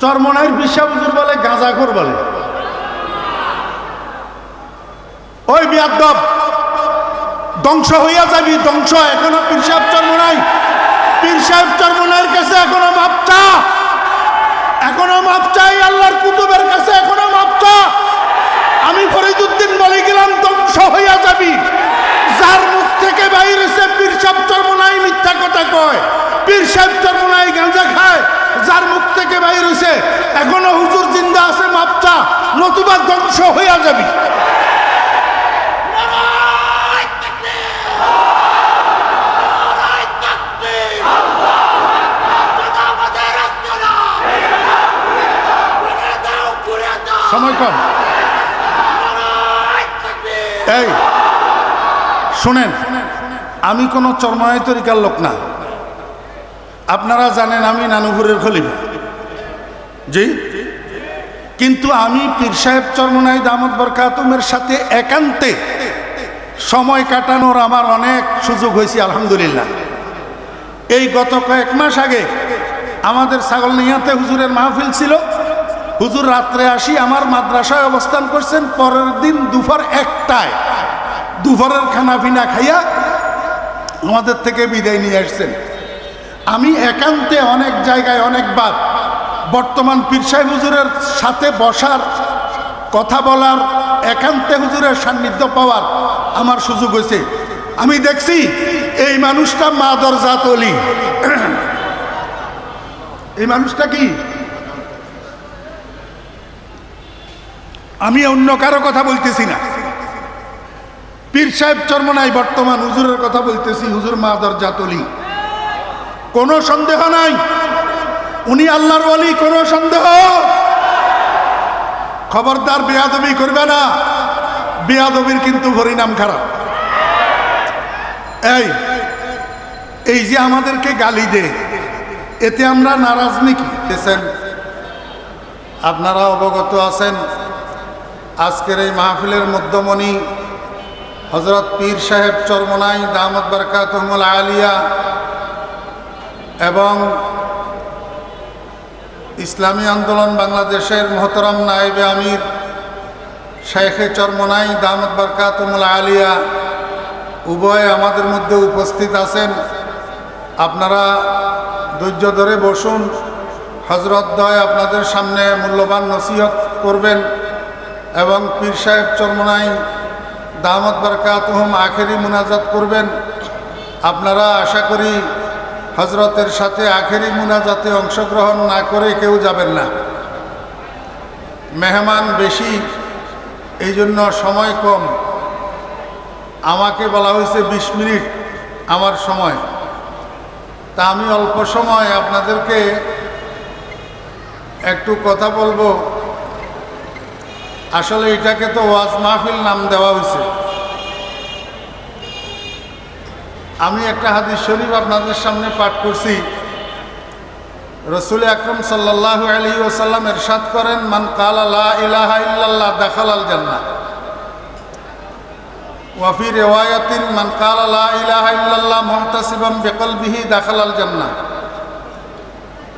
চরমনাইয়ের বিশ্বাস হুজুর বলে, গাঁজাখোর বলে। ওই বিয়াদ্দব ধ্বংস হইয়া যাবি, ধ্বংস। এখনও পীর সাহেব চরমনাই। পীর সাহেব চরমনাইয়ের কাছে এখনও মাপ চা। এখনও মাপ আল্লাহর কুতুবের কাছে এখনও মাপ চা। আমি ফরিদুদ্দিন বলে গেলাম, ধ্বংস হইয়া যাবি। যার মুখ থেকে বাইরেছে, পীর সাহেব চরমনাই মিথ্যা কথা কয়। পীর সাহেব চরমনাই গাঁজা খায়। যার মুখ থেকে বাইরে হইছে, এখনও হুজুর জিন্দা আছে মাপটা নতুবা ধ্বংস হইয়া যাবি। শোনেন, আমি কোনো চরমায় তরিকার লোক না। আপনারা জানেন আমি নানুপুরের খলিফা। জি? কিন্তু আমি পীর সাহেব চরমনাই দামদ বরকাতুমের সাথে একান্তে সময় কাটানোর আমার অনেক সুযোগ হয়েছে, আলহামদুলিল্লাহ। এই গত কয়েক মাস আগে আমাদের ছাগল নিয়াতে হুজুরের মাহফিল ছিল। হুজুর রাত্রে আসি আমার মাদ্রাসায় অবস্থান করছেন, পরের দিন দুপুর একটায়। দুপুরের খানা পিনা খাইয়া আমাদের থেকে বিদায় নিয়ে আসছেন। আমি একান্তে অনেক জায়গায় অনেকবার বর্তমান পীর সাহেব হুজুরের সাথে বসার, কথা বলার, একান্তে হুজুরের সান্নিধ্য পাওয়ার আমার সুযোগ হয়েছে। আমি দেখছি এই মানুষটা মা মাদর জাতলি এই মানুষটা কি? আমি অন্য কারও কথা বলতেছি না। পীর সাহেব চর্মনাই বর্তমান হুজুরের কথা বলতেছি, হুজুর মা মাদর জাতলি কোনো সন্দেহ নাই। উনি আল্লাহর ওয়ালি কোনো সন্দেহ। খবরদার বেয়াদবি করবে না। বেয়াদবির কিন্তু পরিণাম খারাপ। এই এই যে আমাদেরকে গালি দে, এতে আমরা নারাজ নাকি? আপনারা অবগত আছেন, আজকের এই মাহফিলের মধ্যমণি হজরত পীর সাহেব চরমনাই দামদ বরকাতমুল আলিয়া এবং ইসলামী আন্দোলন বাংলাদেশের মহতরম নায়েবে আমির শেখে চরমনাই দামদ বরকাতমুল আলিয়া, উভয় আমাদের মধ্যে উপস্থিত আছেন। আপনারা ধৈর্য ধরে বসুন। হজরত দয় আপনাদের সামনে মূল্যবান নসিহত করবেন এবং পীর সাহেব চরমনাই দামদ বরকাতহম আখেরি মুনাজাত করবেন। আপনারা আশা করি হজরতের সাথে আখেরি মুনাজাতে অংশগ্রহণ না করে কেউ যাবেন না। মেহমান বেশি, এই জন্য সময় কম। আমাকে বলা হয়েছে বিশ মিনিট আমার সময়। তা আমি অল্প সময় আপনাদেরকে একটু কথা বলব। আসলে এটাকে তো ওয়াজ মাহফিল নাম দেওয়া হয়েছে। আমি একটা হাদিস শরীফ আপনাদের সামনে পাঠ করছি। রসুল আকরম সাল্লাহ আলী ওসাল্লাম এরশাদ করেন, মান কালা ইলাহা ইল্লাল্লাহ দেখাল আল জান্না ওয়াফি রেওয়ায়াতিন, মান কালা ইলাহা ইল্লাল্লাহ মুহতাসিবাম বিকলবিহি দেখাল আল জান্না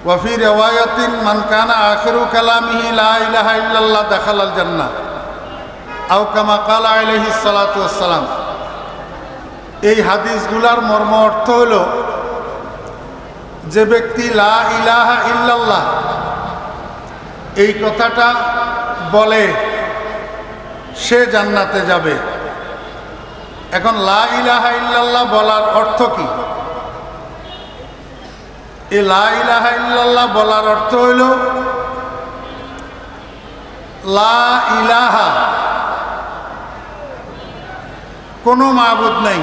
ওয়াফি রেওয়ায়াতিন, মান কানা আখিরু কালামিহি লা ইলাহা ইল্লাল্লাহ দেখাল আল জান্না আও কামা কালা আলাইহি সালাতু ওয়াসসালাম। এই হাদিসগুলার মর্ম অর্থ হল, যে ব্যক্তি লা ইলাহা ইল্লাল্লাহ, এই কথাটা বলে সে জান্নাতে যাবে। এখন লা ইলাহা ইল্লাল্লাহ বলার অর্থ কি? এই লা ইলাহা ইল্লাল্লাহ বলার অর্থ হইল লা ইলাহা, কোনো মাবুদ নাই।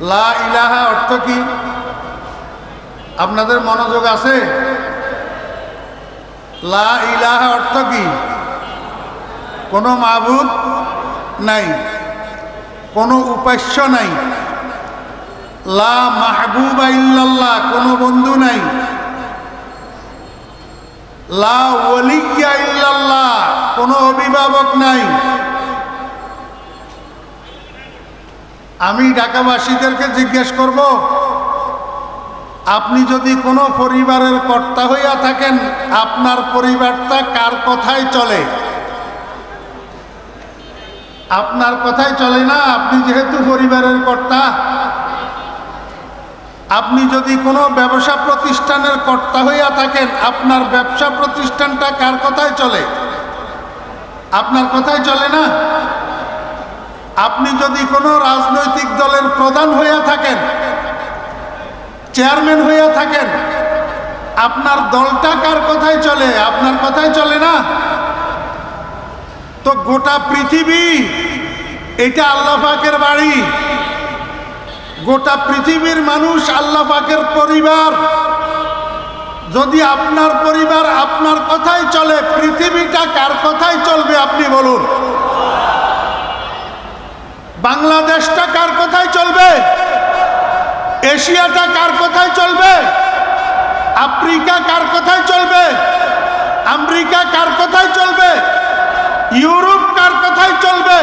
লা ইলাহা অর্থ কি? আপনাদের মনোযোগ আছে? লা ইলাহা অর্থ কি? কোনো মাবুদ নাই, কোনো উপাস্য নাই, লা মাহবুবা ইল্লাল্লাহ, কোনো বন্ধু নাই, লা ওলিয়া ইল্লাল্লাহ, কোনো অভিভাবক নাই। আমি ঢাকাবাসীদেরকে জিজ্ঞেস করব, আপনি যদি কোনো পরিবারের কর্তা হইয়া থাকেন, আপনার পরিবারটা কার কথায় চলে? আপনার কথাই চলে না, আপনি যেহেতু পরিবারের কর্তা। আপনি যদি কোনো ব্যবসা প্রতিষ্ঠানের কর্তা হইয়া থাকেন, আপনার ব্যবসা প্রতিষ্ঠানটা কার কথায় চলে? আপনার কথাই চলে না? আপনি যদি কোনো রাজনৈতিক দলের প্রধান হইয়া থাকেন, চেয়ারম্যান হইয়া থাকেন, আপনার দলটা কার কথায় চলে? আপনার কথাই চলে না? তো গোটা পৃথিবী, এটা আল্লাহ পাকের বাড়ি। গোটা পৃথিবীর মানুষ আল্লাহ পাকের পরিবার। যদি আপনার পরিবার আপনার কথাই চলে, পৃথিবীটা কার কথাই চলবে আপনি বলুন। বাংলাদেশটা কার কথাই চলবে? এশিয়াটা কার কথাই চলবে? আফ্রিকা কার কথাই চলবে? আমেরিকা কার কথাই চলবে? ইউরোপ কার কথাই চলবে?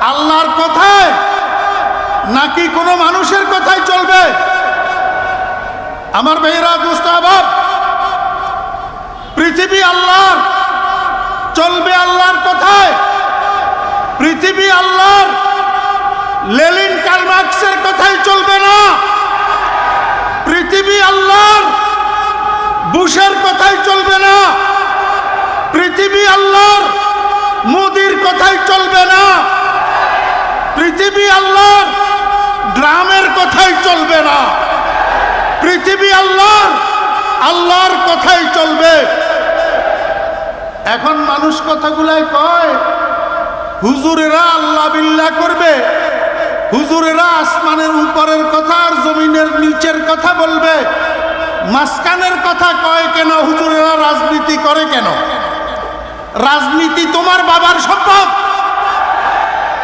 আল্লাহর কথায়? নাকি কোনো মানুষের কথাই চলবে? আমার ভাইয়েরা দুস্তাবাব পৃথিবী আল্লাহর, চলবে আল্লাহর কথায়? পৃথিবী আল্লাহর। লেলিন কালমার্কসের কথাই চলবে না। পৃথিবী আল্লাহর। বুশের কথাই চলবে না। পৃথিবী আল্লাহর। মোদির কথাই চলবে না। পৃথিবী আল্লাহর। ড্রামের কথাই চলবে না। পৃথিবী আল্লাহর। আল্লাহর কথাই চলবে। এখন মানুষ কথাগুলাই কয় হুজুরেরা আল্লাহ বিল্লাহ করবে। হুজুরেরা আসমানের উপরের কথা আর জমিনের নিচের কথা বলবে। মাঝখানের কথা কয় কেন? হুজুরেরা রাজনীতি করে কেন? রাজনীতি তোমার বাবার সম্ভব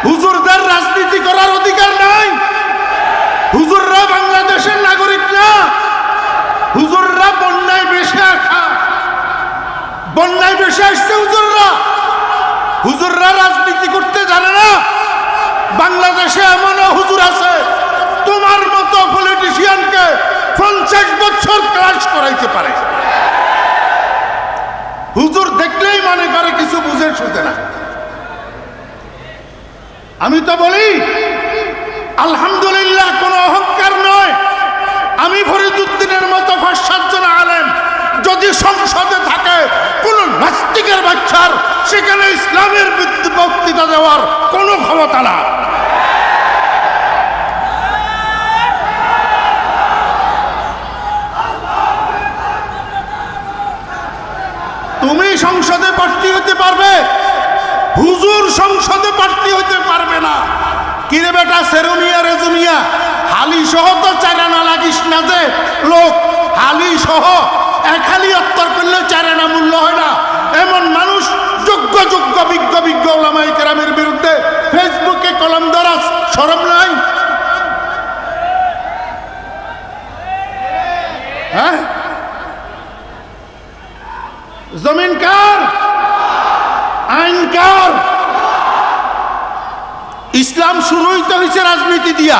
হুজুরদের রাজনীতি করার অধিকার নাই। হুজুররা বাংলাদেশের নাগরিক না। হুজুররা বন্যায় বেশে আসা। বন্যায় বেশে আসছে হুজুররা। হুজুররা রাজনীতি করতে জানে না। বাংলাদেশে এমনও হুজুর আছে, তোমার মতো পলিটিশিয়ানকে পঞ্চাশ বছর ক্লাস করাইতে পারে। হুজুর দেখলেই মনে করে কিছু বুঝে শুতে না। আমি তো বলি, আলহামদুলিল্লাহ কোনো অহংকার নয় আমি ফরিদুদ্দিনের মতো পাঁচ সাতজন আলেম যদি সংসদে থাকে কোন নাস্তিকের বাচ্চার সেখানে ইসলামের বিদ্যুৎ বক্তৃতা দেওয়ার কোনো ক্ষমতা না তুমি সংসদে প্রার্থী হতে পারবে হুজুর সংসদে প্রার্থী হতে পারবে না কিরে বেটা সেরুমিয়া রেজুমিয়া হালি সহ তো চারানা লাগিস না যে, লোক হালি সহ এক হালি অত্তর করলে চারানা মূল্য হয় না। এমন মানুষ যোগ্য যোগ্য বিজ্ঞ বিজ্ঞ ওলামাই কেরামের বিরুদ্ধে ফেসবুকে কলম দরাজ সরম নাই? হ্যাঁ? জমিন কার? আইন কার? ইসলাম শুরুই তো হয়েছে রাজনীতি দিয়া।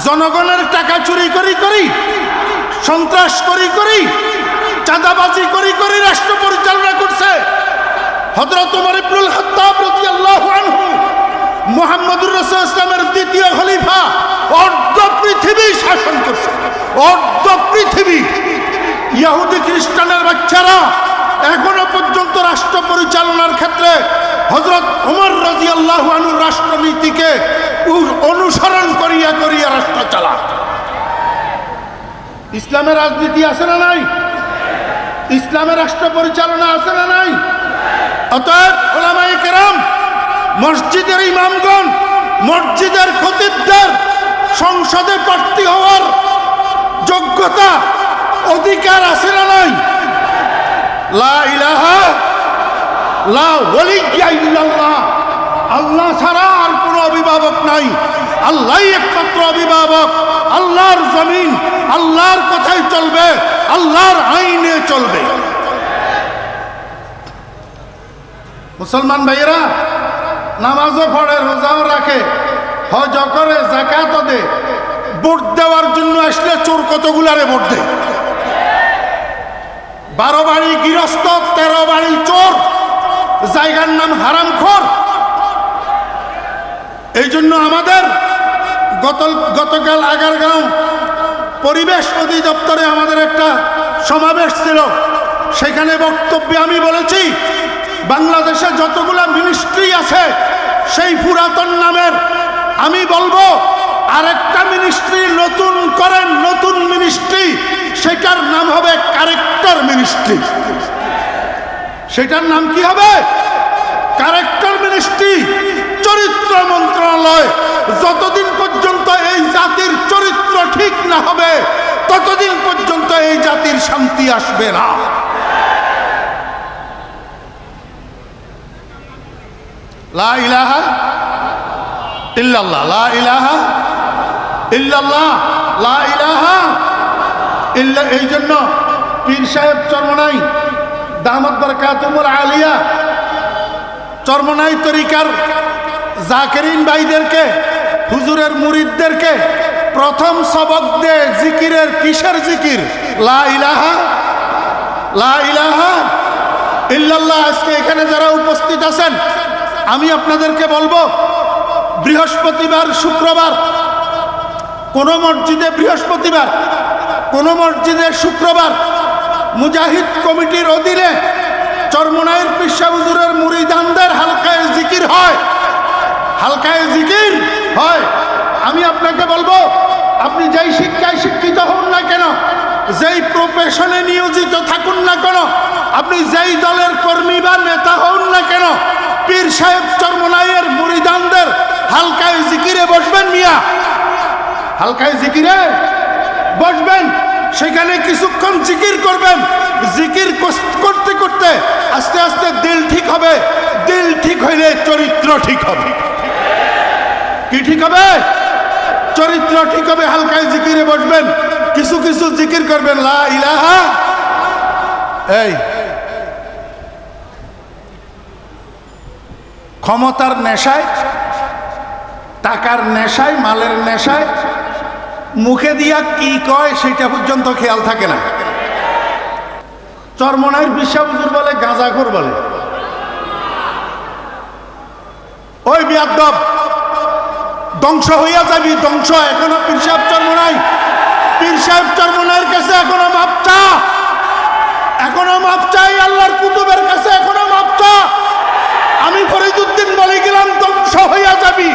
জনগণের টাকা চুরি করি করি, সন্ত্রাস করি করি, চাঁদাবাজি করি করি রাষ্ট্র পরিচালনা করছে। মুহাম্মদুর দ্বিতীয় পৃথিবী শাসন করছে পৃথিবী। এখনও পর্যন্ত রাষ্ট্র পরিচালনার ক্ষেত্রে রাষ্ট্রনীতিকে অনুসরণ করিয়া করিয়া রাষ্ট্র চালা ইসলামের রাজনীতি আছে না নাই? ইসলামের রাষ্ট্র পরিচালনা আছে না নাই? অতএব ওলামাই কেরাম, মসজিদের ইমামগণ, মসজিদের খতিবদের সংসদে প্রার্থী হওয়ার যোগ্যতা, অধিকার আছে না নাই? লা ইলাহা আল্লাহ ছাড়া অভিভাবক নাই। আল্লাহই একমাত্র অভিভাবক। আল্লাহর জমিন, আল্লাহর কথাই চলবে, আল্লাহর আইনে চলবে। মুসলমান ভাইয়েরা, নামাজও পড়ে, রোজাও রাখে, হজ করে জাকাতও দে। ভোট দেওয়ার জন্য আসলে চোর কতগুলারে ভোট দেয়? বারো বাড়ি গৃহস্থ, তেরো বাড়ি চোর, জায়গার নাম হারামখোর। এই জন্য আমাদের গত গতকাল আগারগাঁও পরিবেশ অধিদপ্তরে আমাদের একটা সমাবেশ ছিল। সেখানে বক্তব্যে আমি বলেছি, বাংলাদেশে যতগুলা মিনিস্ট্রি আছে, সেই পুরাতন নামের আমি বলব, আরেকটা মিনিস্ট্রি নতুন করেন, নতুন মিনিস্ট্রি, সেটার নাম হবে কারেক্টর মিনিস্ট্রি। সেটার নাম কি হবে? কারেক্টর মিনিস্ট্রি চরিত্র মন্ত্রণালয়, যতদিন পর্যন্ত এই জাতির চরিত্র ঠিক না হবে, ততদিন পর্যন্ত এই জাতির শান্তি আসবে না। এই জন্য পীর সাহেব চরমনাই দামদ বরকাতুমুল আলিয়া, চরমনাই তরিকার জাকেরিন ভাইদেরকে, হুজুরের মুরিদদেরকে প্রথম সবক দে জিকিরের কিসের জিকির? লা ইলাহা লা ইলাহা ইল্লাল্লাহ, আজকে এখানে যারা উপস্থিত আছেন, আমি আপনাদেরকে বলব, বৃহস্পতিবার, শুক্রবার, কোন মসজিদে বৃহস্পতিবার, কোন মসজিদে শুক্রবার, মুজাহিদ কমিটির অধীনে চরমনাইয়ের পিসা হুজুরের মুরিদানদের হালকায় জিকির হয়। হালকায় জিকির হয়। আমি আপনাকে বলব, আপনি যেই শিক্ষায় শিক্ষিত হন না কেন, যেই প্রফেশনে নিয়োজিত থাকুন না কেন, আপনি যেই দলের কর্মী বা নেতা হন না কেন, পীর সাহেব চরমনাইয়ের মুরিদানদের হালকায় জিকিরে বসবেন মিয়া। হালকায় জিকিরে বসবেন, সেখানে কিছুক্ষণ জিকির করবেন। জিকির করতে করতে আস্তে আস্তে দিল ঠিক হবে, দিল ঠিক হইলে চরিত্র ঠিক হবে। কি ঠিক হবে? চরিত্র ঠিক হবে, হালকায় জিকিরে বসবেন। কিছু কিছু জিকির করবেন, লা এই। ক্ষমতার নেশায়, টাকার নেশায়, মালের নেশায়, মুখে দিয়া কি কয় সেটা পর্যন্ত খেয়াল থাকে না। চরমনাইর বিশ্বাস হুজুর বলে, গাঁজাখোর বলে। ওই বিয়াদব। ধ্বংস হইয়া যাবি, ধ্বংস। এখনও পীর সাহেব চরমনাই পীর সাহেব চরমনাইয়ের কাছে এখনও মাপ চা এখনও মাপ চাই আল্লাহর কুতুবের কাছে এখনও মাপ চা আমি ফরিদুদ্দিন বলে গেলাম, ধ্বংস হইয়া যাবি।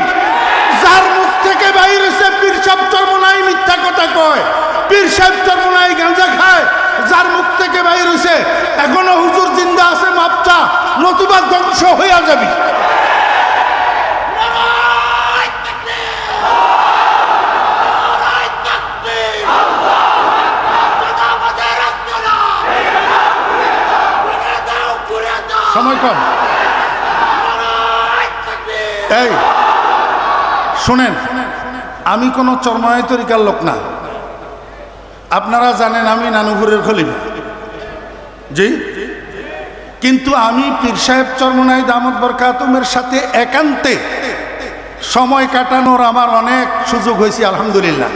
যার মুখ থেকে বাইর হইছে, পীর সাহেব চরমনাই মিথ্যা কথা কয়। পীর সাহেব চরমনাই গাঁজা খায়। যার মুখ থেকে বাইর হইছে, এখনও হুজুর জিন্দা আছে, মাপচা। নতুবা ধ্বংস হইয়া যাবি। সময় কম। এই, শোনেন, আমি কোনো চরমায় তরিকার লোক না। আপনারা জানেন আমি নানুপুরের খলিফা। জি? কিন্তু আমি পীর সাহেব চরমনাই দামদ বরকাতুমের সাথে একান্তে সময় কাটানোর আমার অনেক সুযোগ হয়েছে, আলহামদুলিল্লাহ।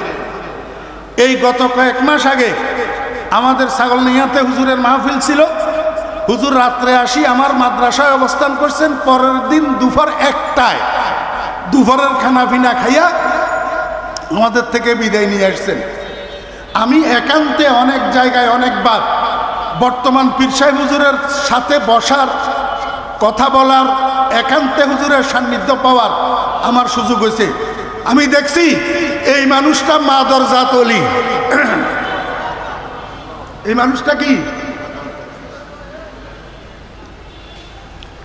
এই গত কয়েক মাস আগে আমাদের ছাগল নিয়াতে হুজুরের মাহফিল ছিল। হুজুর রাত্রে আসি, আমার মাদ্রাসায় অবস্থান করছেন, পরের দিন দুপুর একটায়। দুপুরের খানা পিনা খাইয়া আমাদের থেকে বিদায় নিয়ে আসছেন। আমি একান্তে অনেক জায়গায় অনেকবার বর্তমান পীর সাহেব হুজুরের সাথে বসার, কথা বলার, একান্তে হুজুরের সান্নিধ্য পাওয়ার আমার সুযোগ হয়েছে। আমি দেখছি এই মানুষটা মা দরজা তলি এই মানুষটা কি?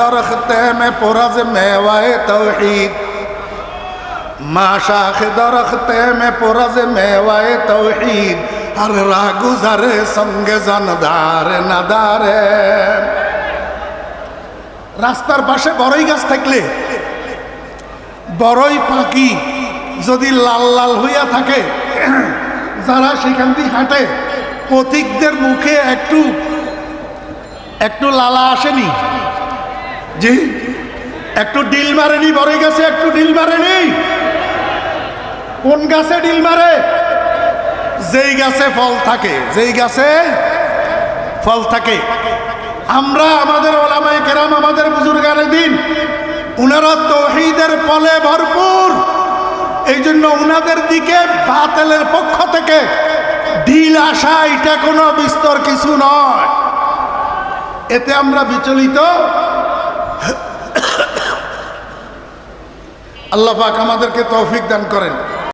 দরখতে মে পোরাজ মেওয়ায়ে তৌহিদ। মা শাখে দরখতে মে পোরাজ মেওয়ায়ে তৌহিদ। আর রাগুজারে সঙ্গে জানদারে নাদারে রাস্তার পাশে বড়ই গাছ থাকলে বড়ই পাখি যদি লাল লাল হইয়া থাকে, যারা সেখান দিয়ে হাঁটে, পথিকদের মুখে একটু একটু লালা আসেনি? জি? একটু ডিল মারেনি, বড়ই গাছে, একটু ডিল মারেনি। কোন গাছে ডিল মারে? যেই গাছে ফল থাকে, যেই গাছে ফল থাকে। আমরা আমাদের ওলামায়ে কেরাম, আমাদের বুজুর্গানের দিন, উনারা তৌহিদের ফলে ভরপুর। এই জন্য উনাদের দিকে বাতেলের পক্ষ থেকে ঢিল আসা, এটা কোনো বিস্তর কিছু নয়। এতে আমরা বিচলিত। আল্লাহ পাক আমাদেরকে তৌফিক দান করেন।